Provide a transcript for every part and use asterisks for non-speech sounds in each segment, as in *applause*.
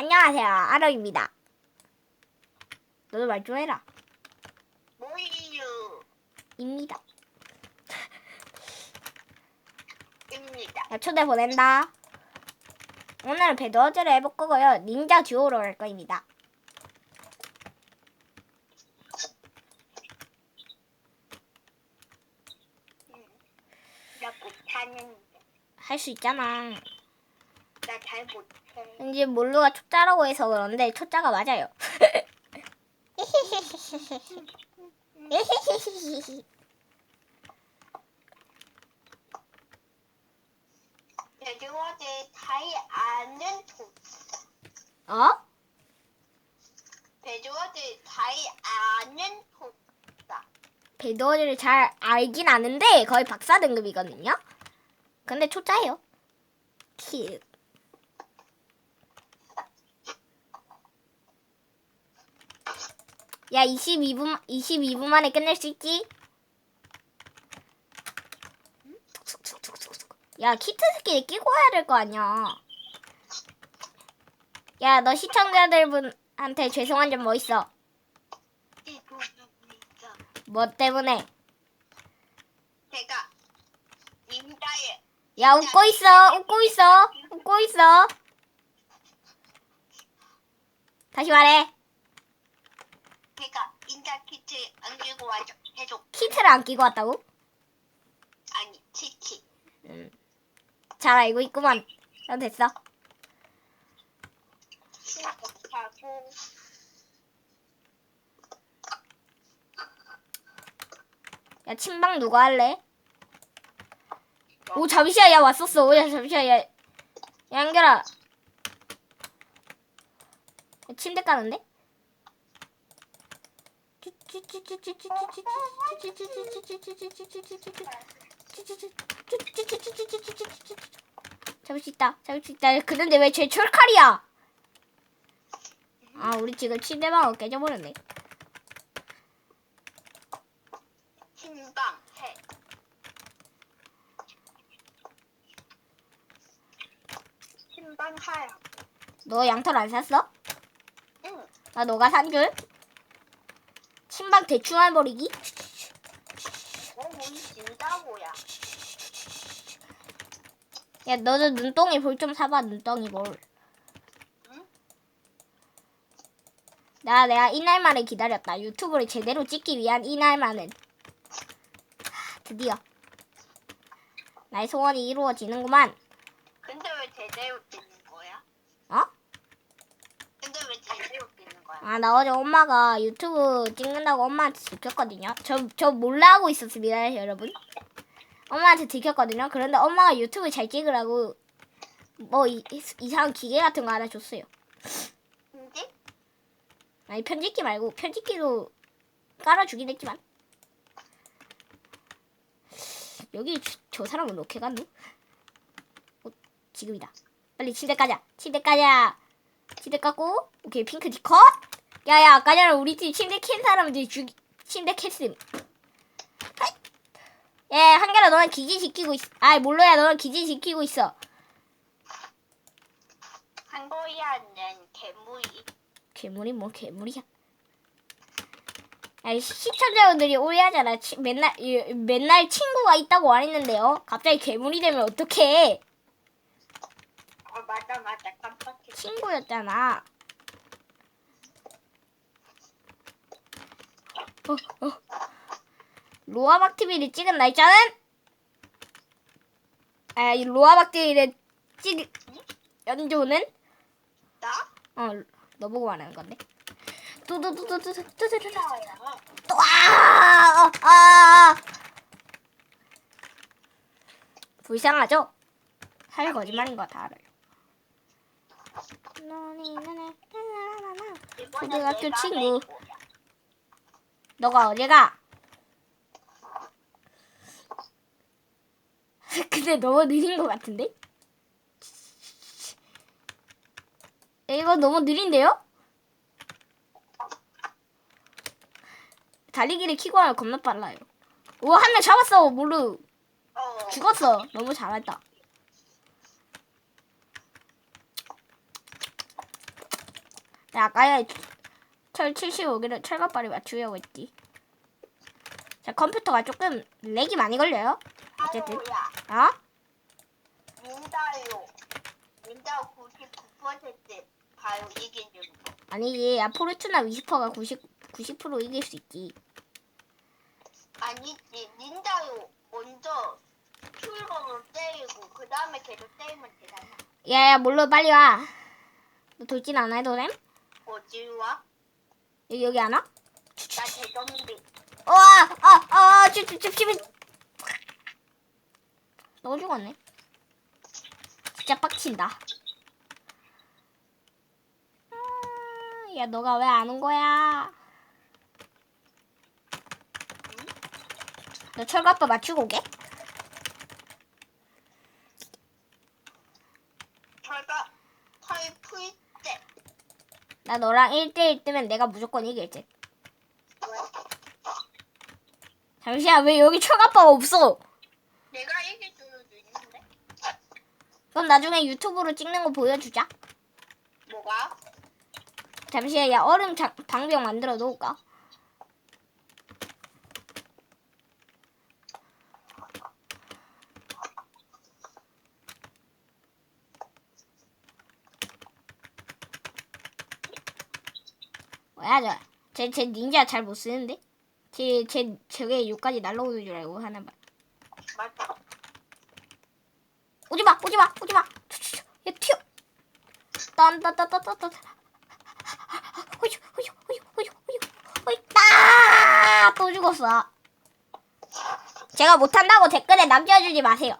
안녕하세요. 아롱입니다. 너도 말 좀 해라. 모이유 입니다. 입니다. 야, 초대 보낸다. 오늘은 배드워즈를 해볼 거고요. 닌자 듀오로 할 거입니다. 나 못하는 할수 있잖아. 나 잘 못해. 이제 몰루가 초짜라고 해서 그런데 초짜가 맞아요. *laughs* 배드워드 다이 아는 도 어? 배드워드 다이 아는 도다. 배드워즈를 잘 알긴 아는데 거의 박사 등급이거든요. 근데 초짜예요. 키. 야, 22분 22분 만에 끝낼 수 있지? 야, 키트 스킬 끼고 와야 될 거 아니야. 야, 너 시청자들 분한테 죄송한 점 뭐 있어? 뭐 때문에? 제가 임자의 야 웃고 있어 웃고 있어 웃고 있어 다시 말해 제가 인자 키트 안 들고 와줘 해줘. 키트를 안 끼고 왔다고? 아니 치치. 잘 알고 있구만 난 됐어 하고 야 침방 누가 할래? 오 잠시야 야 왔었어 오야 잠시야 야 양결아 야, 침대 까는데? 잡을 수 있다 잡을 수 있다 그런데 왜 제 철칼이야 아 우리 지금 침대방어 깨져버렸네 신방해. 신방하야. 너 양털 안 샀어? 응. 나 너가 산 줄? 침방 대충 해버리기? 야 너도 눈덩이 볼 좀 사봐 눈덩이 볼. 응? 나 내가 이날만을 기다렸다. 유튜브를 제대로 찍기 위한 이날만은. 하, 드디어 나의 소원이 이루어지는구만. 근데 왜 제대로 뛰는 거야? 어? 근데 왜 제대로 뛰는 거야? 아 나 어제 엄마가 유튜브 찍는다고 엄마한테 들켰거든요. 저 저 몰라 하고 있었습니다 여러분. 엄마한테 들켰거든요. 그런데 엄마가 유튜브 잘 찍으라고 뭐 이, 이상한 기계 같은 거 하나 줬어요. 근데 아니 편집기 말고 편집기도 깔아주긴 했지만 여기 저, 저 사람은 어떻게 갔노? 어, 지금이다 빨리 침대 까자 침대 까자 침대 깎고 오케이 핑크 디컷 야야 아까 전에 우리 팀 침대 캔 사람들 죽이 침대 캔음 예 한결아 너는 기지 지키고 있어 아이 몰라야 너는 기지 지키고 있어 한고야는 괴물이 괴물이 뭐 괴물이야? 아니 시- 시청자분들이 오해하잖아. 치- 맨날 이- 맨날 친구가 있다고 말했는데요. 갑자기 괴물이 되면 어떡해? 어 맞아 맞아 깜빡했어 친구였잖아. 어, 어. 로아박 TV를 찍은 날짜는? 아, 이 로아박 TV를 찍 연조는? 나? 어, 너 보고 말하는 건데. 뚜두두두두두두두두. 나야 또, 아, 아, 아. 불쌍하죠? 사실 거짓말인 거 다 알아요. 초등학교 친구. 너가 어디 가? *laughs* 근데 너무 느린 것 같은데? 이거 너무 느린데요? 달리기를 키고 하면 겁나 빨라요. 오, 한명 잡았어, 모르. 어 죽었어. 너무 잘했다. 야, 아까 철 75개를 철갑발이 맞추려고 했지. 자, 컴퓨터가 조금 렉이 많이 걸려요. 어쨌든. 어? 민다요. 민다 99% 바로 이긴 줄. 아니지. 야, 포르투나 위스퍼가 90, 90% 이길 수 있지. 아니지. 닌자요 먼저 출범을 때리고 그 다음에 계속 때리면 되잖아. 야, 야, 몰로 빨리 와. 너 돌진 안 해도 됨? 어디 와? 여기, 여기 안 와? 나 대전비. 어, 아, 아, 아, 집, 집, 집, 집. 너 죽었네. 진짜 빡친다. 아, 야, 너가 왜 안 온 거야? 너 철갑바 맞추고 오게? 저가 타이프 때. 나 너랑 1대1 뜨면 내가 무조건 이길 듯. 왜? 잠시만, 왜 여기 철갑바가 없어? 내가 이길 수도 있는데. 그럼 나중에 유튜브로 찍는 거 보여주자. 뭐가? 잠시만, 야, 얼음 장, 방병 만들어 놓을까? 뭐야, 저. 제, 제 닌자 잘 못 쓰는데? 제, 제, 저게 여기까지 날라오는 줄 알고 하나 봐. 맞아. 오지 마, 오지 마, 오지 마. 튀, 튀, 야, 튀어. 딴따따따따따. 호유, 호유, 호유, 호유, 호유, 호유. 따! 또 죽었어. 제가 못한다고 댓글에 남겨주지 마세요.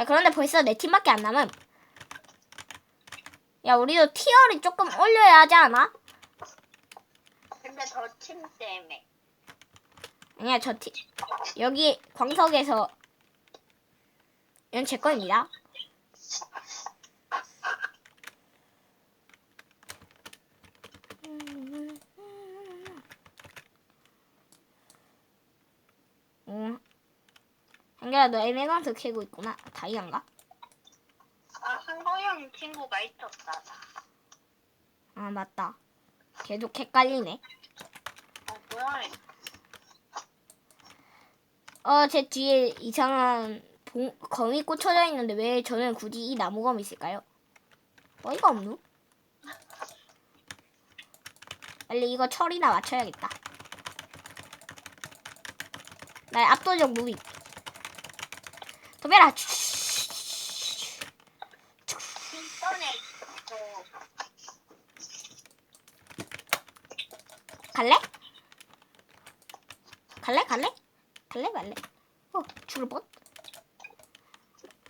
야, 그런데 벌써 내 팀밖에 안 남음. 야, 우리도 티어를 조금 올려야 하지 않아? 근데 저 팀 때문에. 아니야, 저 티, 여기 광석에서, 이건 제 거입니다. 음. 한결아, 너 에메강스 캐고 있구나. 다이아인가? 아, 한거영 친구가 있었다. 아, 맞다. 계속 헷갈리네. 어, 뭐야? 어, 제 뒤에 이상한 봉, 검이 꽂혀져 있는데 왜 저는 굳이 이 나무검이 있을까요? 어이가 없누? 빨리 이거 철이나 맞춰야겠다. 나의 압도적 무비. 도배라. 그 갈래? 갈래? 갈래? 갈래? 말래? 어, 죽을 뻔?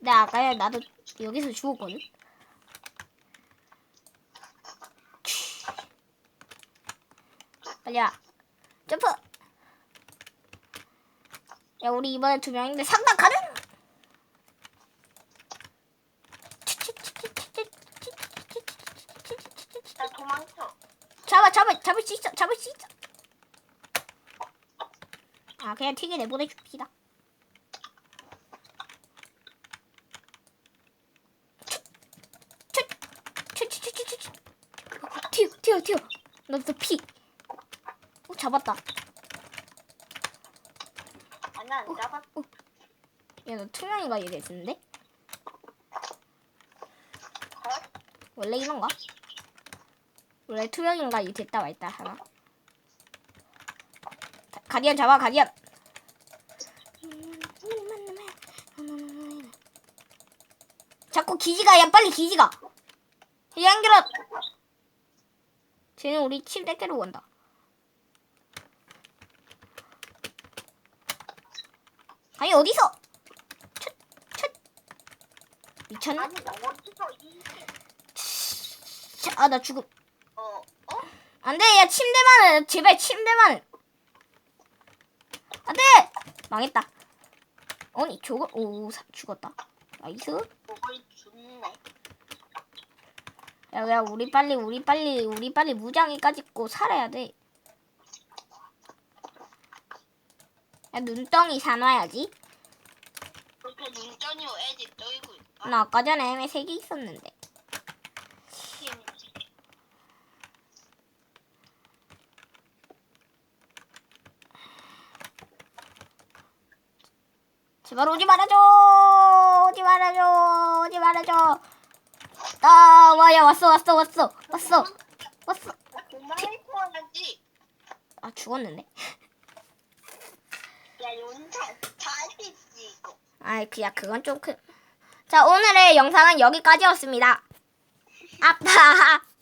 나 아까 나도 여기서 죽었거든. 빨리 와. 점프! 야, 우리 이번에 두 명인데 상당 가능! 나 도망쳐. 잡아, 잡아, 잡을 수 있어, 잡을 수 있어. 아, 그냥 튀게 내보내 줍시다. 튀어, 튀어, 튀어. 너도 피. 어, 잡았다. 아니 안 잡았 어. 야, 너 투명인가 얘기 했는데? 컷. 원래 이런가? 원래 투명인가 이 됐다 말다 하나? 가- 가디언 잡아 가디언 자꾸 기지가 야 빨리 기지가 양기럿 쟤는 우리 침대께로 온다 아니 어디서 첫, 첫. 미쳤나? 아니 나 어디서 이아나 죽음 어, 어? 안 돼 야 침대만은 제발 침대만은 안돼 망했다 아니 저거 오 사- 죽었다 나이스 그걸 죽네. 야 야 우리 빨리 우리 빨리 우리 빨리 무장이까지 입고 살아야 돼 야 눈덩이 사놔야지. 그렇게 눈전이고 애들 떨고 있다. 나 아까 전에 애매 세개 있었는데. 팀. 제발 오지 말아줘. 오지 말아줘. 오지 말아줘. 아, 와야 왔어 왔어 왔어 왔어 왔어. 그만할 거야지. 아 죽었는데. 야 연차 잘했지 이거. 아이 그야 그건 좀 큰. 자 오늘의 영상은 여기까지였습니다. 아빠.